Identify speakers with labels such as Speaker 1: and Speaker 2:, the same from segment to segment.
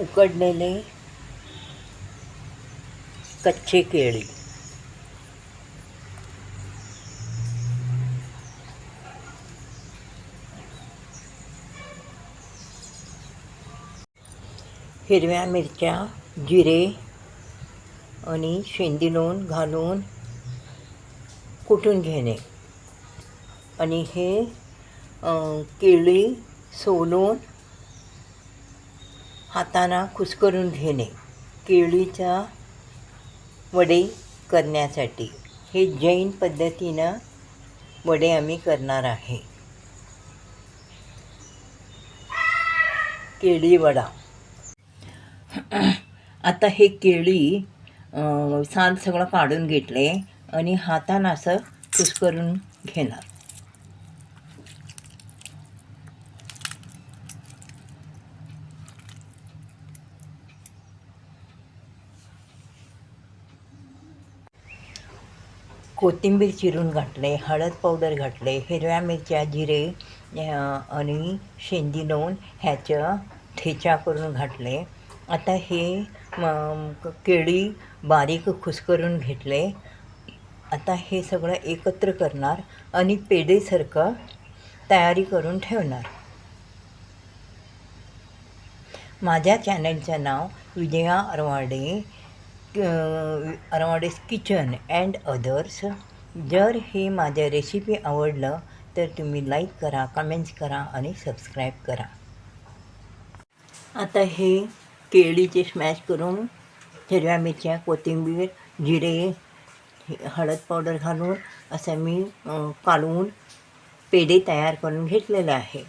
Speaker 1: उकडलेले कच्चे केळी. हिरव्या मिरच्या जिरे आणि शेंदी लोण घालून कुटून घेणे? आणि हे केळी सोलून हाताना खुसकरून घेणे. केळीचा वडे करण्यासाठी. हे जैन पद्धतीनं वडे आम्ही करणार आहे. केळी वडा. आता हे केळी साल सगळं काढून घेतले आणि हातानं असं कुस्करून घेणार. कोथिंबीर चिरून घातले हळद पावडर घातले हिरव्या मिरच्या जिरे आणि शेंदी लावून ह्याचं ठेचा करून घातले. आता हे केळी बारीक खुसकरून घेतले. आता हे सगळं एकत्र करणार आणि पेढेसारखं तयारी करून ठेवणार. माझ्या चॅनलचं नाव Vijaya Arwade. Arwade's kitchen and others जर हे माझ्या रेसिपी आवडलं तर तुम्ही लाईक करा कमेंट्स करा आणि सबस्क्राईब करा. आता हे केळीचे स्मॅश करून हिरव्या मिरच्या कोथिंबीर जिरे हळद पावडर घालून असं मी अं, कालवून पेढे तयार करून घेतलेलं आहे.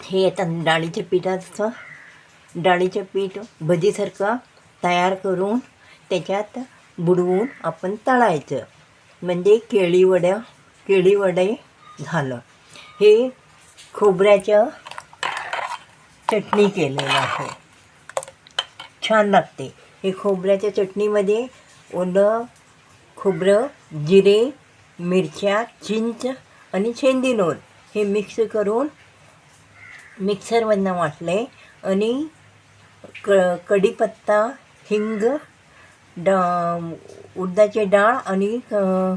Speaker 1: हे आता डाळीच्या पिठाचं डाळीचं पीठ भजीसारखं तयार करून त्याच्यात बुडवून आपण तळायचं. म्हणजे केळीवड्या केळीवडे झालं. हे खोबऱ्याचं चटणी केलेलं आहे. छान लागते. हे खोबऱ्याच्या चटणीमध्ये ओलं खोबरं जिरे मिरच्या चिंच आणि शेंदी लोण हे मिक्स करून मिक्सरमधनं वाटले आणि क कढीपत्ता हिंग डा उडदाची डाळ आणि क-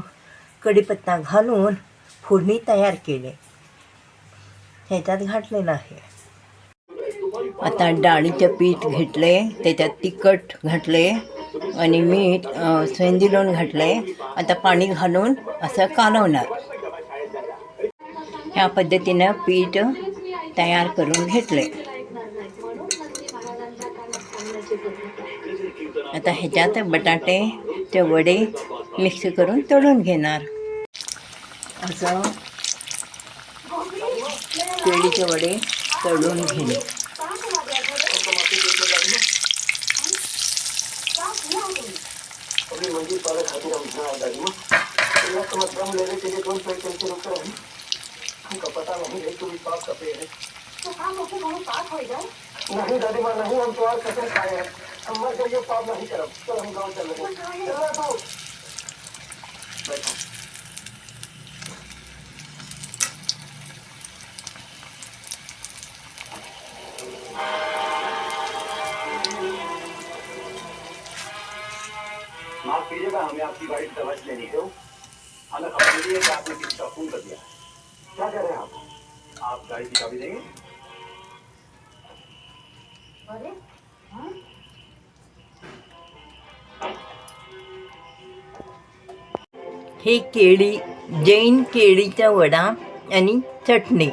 Speaker 1: कढीपत्ता घालून फोडणी तयार केले. ह्याच्यात घातलेलं आहे. आता डाळीचं पीठ घेतले त्याच्यात तिखट घातले आणि मीठ अं, सेंदी लोण घातले. आता पाणी घालून असं कालवणार. ह्या पद्धतीनं पीठ तयार करून घेतले. आता ह्याच्यात बटाटे ते वडे मिक्स करून तळून घेणार. असं केळीचे वडे तळून घेणे.
Speaker 2: नहीं दादी माँ नहीं हम तो और कसम खाए हैं हम मर पाप नहीं करब चल हम गाँव चल रहे चल तू बैठो। माफ़ कीजिएगा हमें आपकी गाड़ी से लेनी है। हमें खबर मिली है कि आपने किसी का खून कर दिया। क्या कह रहे हैं आप? आप गाड़ी की चाबी देंगे?
Speaker 1: हे केळी जैन केळीचा वडा आणि चटणी.